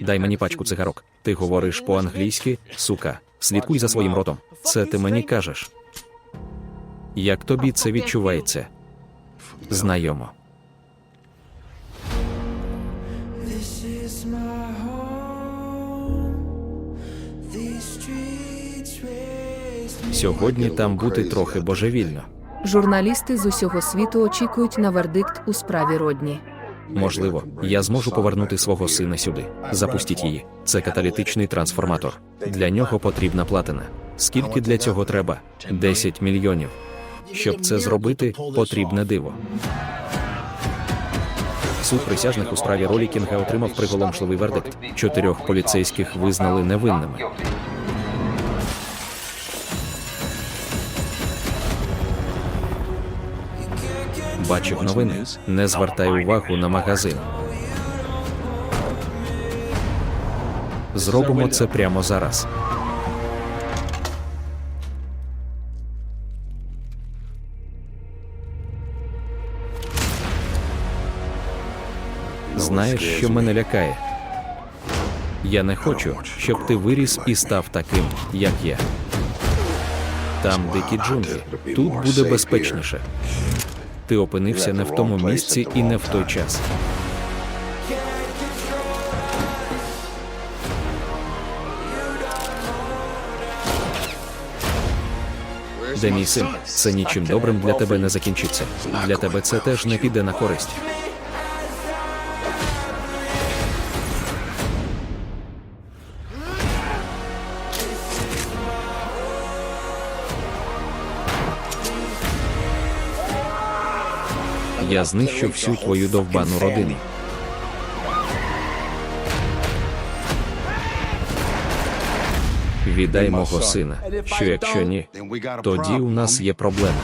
Дай мені пачку цигарок. Ти говориш по-англійськи, сука. Слідкуй за своїм ротом. Це ти мені кажеш. Як тобі це відчувається? Знайомо. Сьогодні там бути трохи божевільно. Журналісти з усього світу очікують на вердикт у справі Родні. Можливо, я зможу повернути свого сина сюди. Запустіть її. Це каталітичний трансформатор. Для нього потрібна платина. Скільки для цього треба? 10 мільйонів. Щоб це зробити, потрібне диво. Суд присяжних у справі Ролі Кінга отримав приголомшливий вердикт. Чотирьох поліцейських визнали невинними. Бачив новини. Не звертай увагу на магазин. Зробимо це прямо зараз. Знаєш, що мене лякає? Я не хочу, щоб ти виріс і став таким, як я. Там дикі джунглі. Тут буде безпечніше. Ти опинився не в тому місці і не в той час. Де мій син? Це нічим добрим для тебе не закінчиться. Для тебе це теж не піде на користь. Я знищу всю твою довбану родину. Віддай мого сина. Що якщо ні, тоді у нас є проблема.